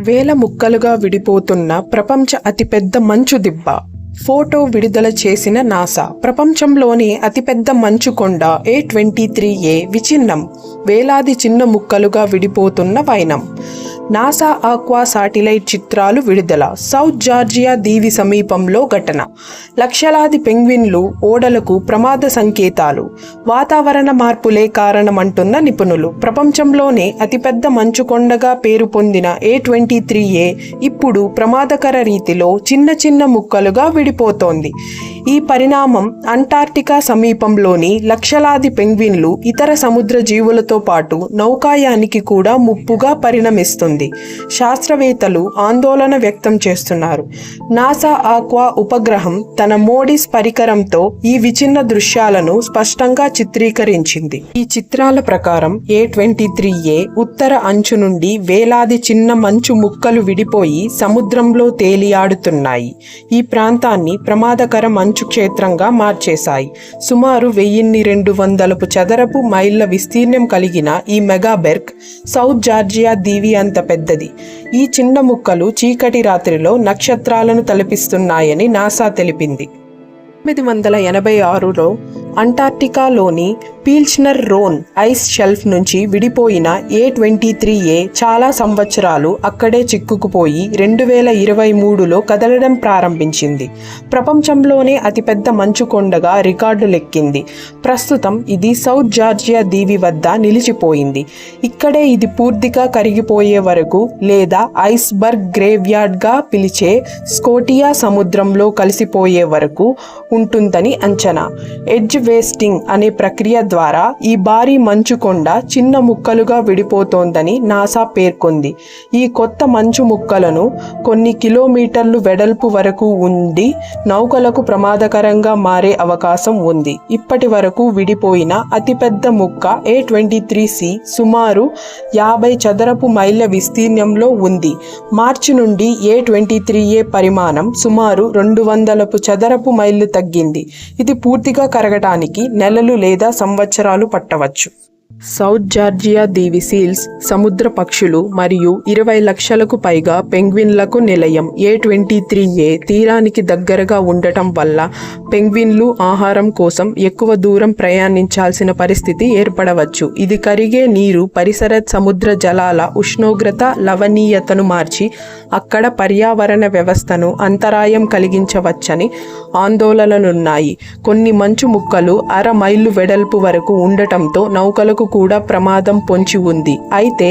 వేల ముక్కలుగా విడిపోతున్న ప్రపంచ అతిపెద్ద మంచు దిబ్బ. ఫోటో విడుదల చేసిన నాసా. ప్రపంచంలోని అతిపెద్ద మంచు కొండ ఏ ట్వంటీ త్రీ ఏ విచిన్నం వేలాది చిన్న ముక్కలుగా విడిపోతున్న వైనం. నాసా ఆక్వా శాటిలైట్ చిత్రాలు విడుదల. సౌత్ జార్జియా దీవి సమీపంలో ఘటన. లక్షలాది పెంగ్విన్లు ఓడలకు ప్రమాద సంకేతాలు. వాతావరణ మార్పులే కారణమంటున్న నిపుణులు. ప్రపంచంలోనే అతిపెద్ద మంచు కొండగా పేరు పొందిన ఏ ట్వంటీ త్రీ ఏ ఇప్పుడు ప్రమాదకర రీతిలో చిన్న చిన్న ముక్కలుగా విడిపోతోంది. ఈ పరిణామం అంటార్క్టికా సమీపంలోని లక్షలాది పెంగ్విన్లు ఇతర సముద్ర జీవులతో పాటు నౌకాయానికి కూడా ముప్పుగా పరిణమిస్తుంది. శాస్త్రవేత్తలు ఆందోళన వ్యక్తం చేస్తున్నారు. నాసా ఆక్వా ఉపగ్రహం తన మోడీస్ పరికరంతో ఈ విచిన్న దృశ్యాలను స్పష్టంగా చిత్రీకరించింది. ఈ చిత్రాల ప్రకారం ఏ ట్వంటీ త్రీ ఏ ఉత్తర అంచు నుండి వేలాది చిన్న మంచు ముక్కలు విడిపోయి సముద్రంలో తేలియాడుతున్నాయి. ఈ ప్రాంతాన్ని ప్రమాదకర మంచు క్షేత్రంగా మార్చేశాయి. సుమారు వెయ్యిన్ని రెండు వందలపు చదరపు మైళ్ళ విస్తీర్ణం కలిగిన ఈ మెగాబెర్క్ సౌత్ జార్జియా దీవి అంత పెద్దది. ఈ చిన్న ముక్కలు చీకటి రాత్రిలో నక్షత్రాలను తలపిస్తున్నాయని నాసా తెలిపింది. తొమ్మిది వందల ఎనభై ఆరులో అంటార్క్టికాలోని పీల్చ్నర్ రోన్ ఐస్ షెల్ఫ్ నుంచి విడిపోయిన ఏ ట్వంటీ త్రీ ఏ చాలా సంవత్సరాలు అక్కడే చిక్కుకుపోయి రెండు వేల ఇరవై మూడులో కదలడం ప్రారంభించింది. ప్రపంచంలోనే అతిపెద్ద మంచు కొండగా రికార్డులెక్కింది ప్రస్తుతం ఇది సౌత్ జార్జియా దీవి వద్ద నిలిచిపోయింది. ఇక్కడే ఇది పూర్తిగా కరిగిపోయే వరకు లేదా ఐస్బర్గ్ గ్రేవ్యార్డ్గా పిలిచే స్కోటియా సముద్రంలో కలిసిపోయే వరకు ఉంటుందని అంచనా. ఎడ్జ్ వేస్టింగ్ అనే ప్రక్రియ ద్వారా ఈ భారీ మంచు కొండ చిన్న ముక్కలుగా విడిపోతోందని నాసా పేర్కొంది. ఈ కొత్త మంచు ముక్కలను కొన్ని కిలోమీటర్లు వెడల్పు వరకు ఉండి నౌకలకు ప్రమాదకరంగా మారే అవకాశం ఉంది. ఇప్పటి వరకు విడిపోయిన అతిపెద్ద ముక్క ఏ ట్వంటీ త్రీ సి సుమారు యాభై చదరపు మైళ్ళ విస్తీర్ణంలో ఉంది. మార్చి నుండి ఏ ట్వంటీ త్రీ ఏ పరిమాణం సుమారు రెండు వందలపు చదరపు మైళ్ళు తగ్గింది. ఇది పూర్తిగా కరగటానికి నెలలు లేదా సంవత్సరాలు పట్టవచ్చు. సౌత్ జార్జియా దీవి సీల్స్ సముద్ర పక్షులు మరియు ఇరవై లక్షలకు పైగా పెంగ్విన్లకు నిలయం. ఏ ట్వంటీ త్రీ ఏ తీరానికి దగ్గరగా ఉండటం వల్ల పెంగ్విన్లు ఆహారం కోసం ఎక్కువ దూరం ప్రయాణించాల్సిన పరిస్థితి ఏర్పడవచ్చు. ఇది కరిగే నీరు పరిసర సముద్ర జలాల ఉష్ణోగ్రత లవణీయతను మార్చి అక్కడ పర్యావరణ వ్యవస్థను అంతరాయం కలిగించవచ్చని ఆందోళనలున్నాయి. కొన్ని మంచు ముక్కలు అర మైళ్ళు వెడల్పు వరకు ఉండటంతో నౌకలకు కూడా ప్రమాదం పొంచి ఉంది. అయితే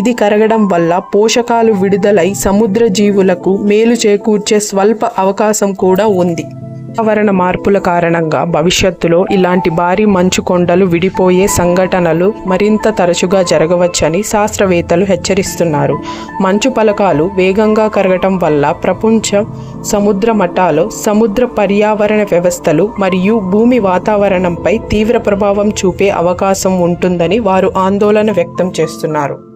ఇది కరగడం వల్ల పోషకాలు విడుదలై సముద్ర జీవులకు మేలు చేకూర్చే స్వల్ప అవకాశం కూడా ఉంది. వాతావరణ మార్పుల కారణంగా భవిష్యత్తులో ఇలాంటి భారీ మంచు కొండలు విడిపోయే సంఘటనలు మరింత తరచుగా జరగవచ్చని శాస్త్రవేత్తలు హెచ్చరిస్తున్నారు. మంచు పలకాలు వేగంగా కరగటం వల్ల ప్రపంచ సముద్ర మఠాలు సముద్ర పర్యావరణ వ్యవస్థలు మరియు భూమి వాతావరణంపై తీవ్ర ప్రభావం చూపే అవకాశం ఉంటుందని వారు ఆందోళన వ్యక్తం చేస్తున్నారు.